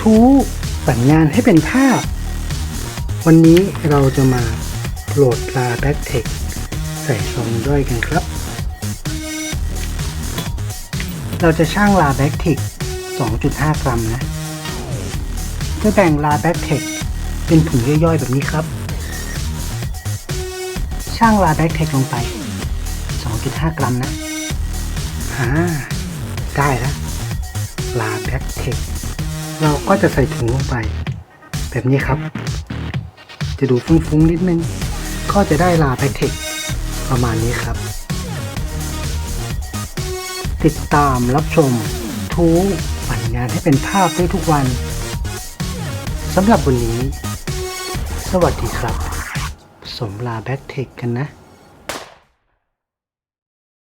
ทูปั่นงานให้เป็นภาพ วันนี้เราจะมาโหลดลาแบ็กเทคใส่ซองย่อยกันครับ เราจะช่างลาแบ็กเทค2.5 กรัมนะ จะแบ่งลาแบ็กเทคเป็นถุงย่อยๆ แบบนี้ครับ ช่างลาแบ็กเทคลงไป 2.5 กรัมนะอ่าได้แล้วลาแบ็กเทค เราก็จะใส่ถุงลงไป แบบนี้ครับ จะดูฟุ้งๆนิดนึง ก็จะได้ลาแบ็กเทคประมาณนี้ครับ ติดตามรับชมทูปั่นงานให้เป็นภาพได้ทุกวันสำหรับวันนี้ สวัสดีครับ สมลาแบ็กเทคกันนะ